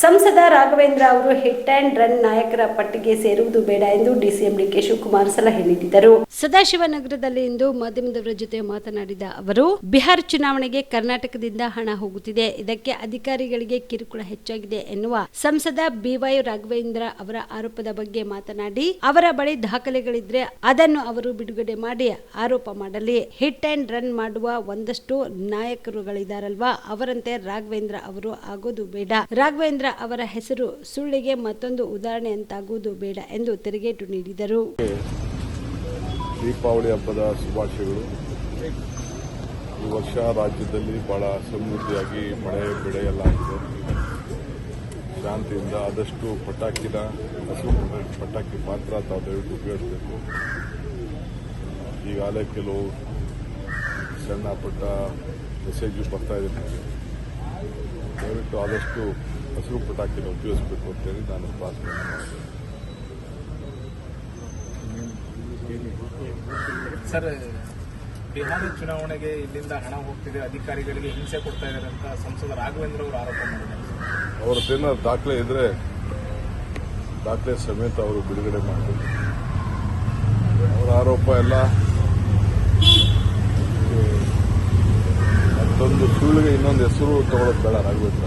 ಸಂಸದ ರಾಘವೇಂದ್ರ ಅವರು hit and run ನಾಯಕರ ಪಟ್ಟಿಗೆ ಸೇರುವುದು ಬೇಡ ಎಂದು ಡಿಸಿಎಂ ಡಿಕೆ ಶಿವಕುಮಾರ್ ಸಲಹೆ ನೀಡಿದರು. ಸದಾಶಿವನಗರದಲ್ಲಿ ಇಂದು ಮಾಧ್ಯಮದವರ ಜೊತೆ ಮಾತನಾಡಿದ ಅವರು, ಬಿಹಾರ್ ಚುನಾವಣೆಗೆ ಕರ್ನಾಟಕದಿಂದ ಹಣ ಹೋಗುತ್ತಿದೆ. ಇದಕ್ಕೆ ಅಧಿಕಾರಿಗಳಿಗೆ ಕಿರುಕುಳ ಹೆಚ್ಚಾಗಿದೆ ಎನ್ನುವ ಸಂಸದ ಬಿವೈ ರಾಘವೇಂದ್ರ ಅವರ ಆರೋಪದ ಬಗ್ಗೆ ಮಾತನಾಡಿ, ಅವರ ಬಳಿ ದಾಖಲೆಗಳಿದ್ರೆ ಅದನ್ನು ಅವರು ಬಿಡುಗಡೆ ಮಾಡಿ ಆರೋಪ ಮಾಡಲಿ. ಹಿಟ್ ಅಂಡ್ ರನ್ ಮಾಡುವ ಒಂದಷ್ಟು ನಾಯಕರುಗಳಿದಾರಲ್ವಾ ಅವರಂತೆ ರಾಘವೇಂದ್ರ ಅವರು ಆಗೋದು ಬೇಡ. ರಾಘವೇಂದ್ರ ಅವರ ಹೆಸರು ಸುಳ್ಳಿಗೆ ಮತ್ತೊಂದು ಉದಾಹರಣೆ ಅಂತಾಗುವುದು ಬೇಡ ಎಂದು ತಿರುಗೇಟು ನೀಡಿದರು. ದೀಪಾವಳಿ ಹಬ್ಬದ ಶುಭಾಶಯಗಳು. ಈ ವರ್ಷ ರಾಜ್ಯದಲ್ಲಿ ಬಹಳ ಸಮೃದ್ಧಿಯಾಗಿ ಮಳೆ, ಬೆಳೆ ಎಲ್ಲ ಆಗಿದೆ. ಶಾಂತಿಯಿಂದ ಆದಷ್ಟು ಪಟಾಕಿನ ಹಸು, ಪಟಾಕಿ ಮಾತ್ರ ತಾವು ದಯವಿಟ್ಟು ಉಪಯೋಗಿಸಬೇಕು. ಈಗಾಗಲೇ ಕೆಲವು ಸಣ್ಣ ಪುಟ್ಟ ಮೆಸೇಜು ಬರ್ತಾ ಇದೆ. ದಯವಿಟ್ಟು ಆದಷ್ಟು ಹಸಿರು ಪಟಾಕಿನ ಉಪಯೋಗಿಸಬೇಕು ಅಂತೇಳಿ ನಾನು ಪ್ರಾರ್ಥನೆ ಸರ್ ಬಿಹಾರ ಚುನಾವಣೆಗೆ ಇಲ್ಲಿಂದ ಹಣ ಹೋಗ್ತಿದೆ ಅಧಿಕಾರಿಗಳಿಗೆ ಹಿಂಸೆ ಕೊಡ್ತಾ ಇದ್ದಾರೆ ಅಂತ ಸಂಸದ ರಾಘವೇಂದ್ರ ಅವರು ಆರೋಪ ಮಾಡಿದ್ದಾರೆ. ಅವರ ಹತ್ರ ಏನಾದ್ರು ದಾಖಲೆ ಇದ್ರೆ ದಾಖಲೆ ಸಮೇತ ಅವರು ಬಿಡುಗಡೆ ಮಾಡಬೇಕು. ಅವರ ಆರೋಪ ಎಲ್ಲ ಮತ್ತೊಂದು ಸುಳ್ಳಿಗೆ ಇನ್ನೊಂದು ಹೆಸರು ತಗೊಳ್ಳೋದು ಬೇಡ ರಾಘವೇಂದ್ರ.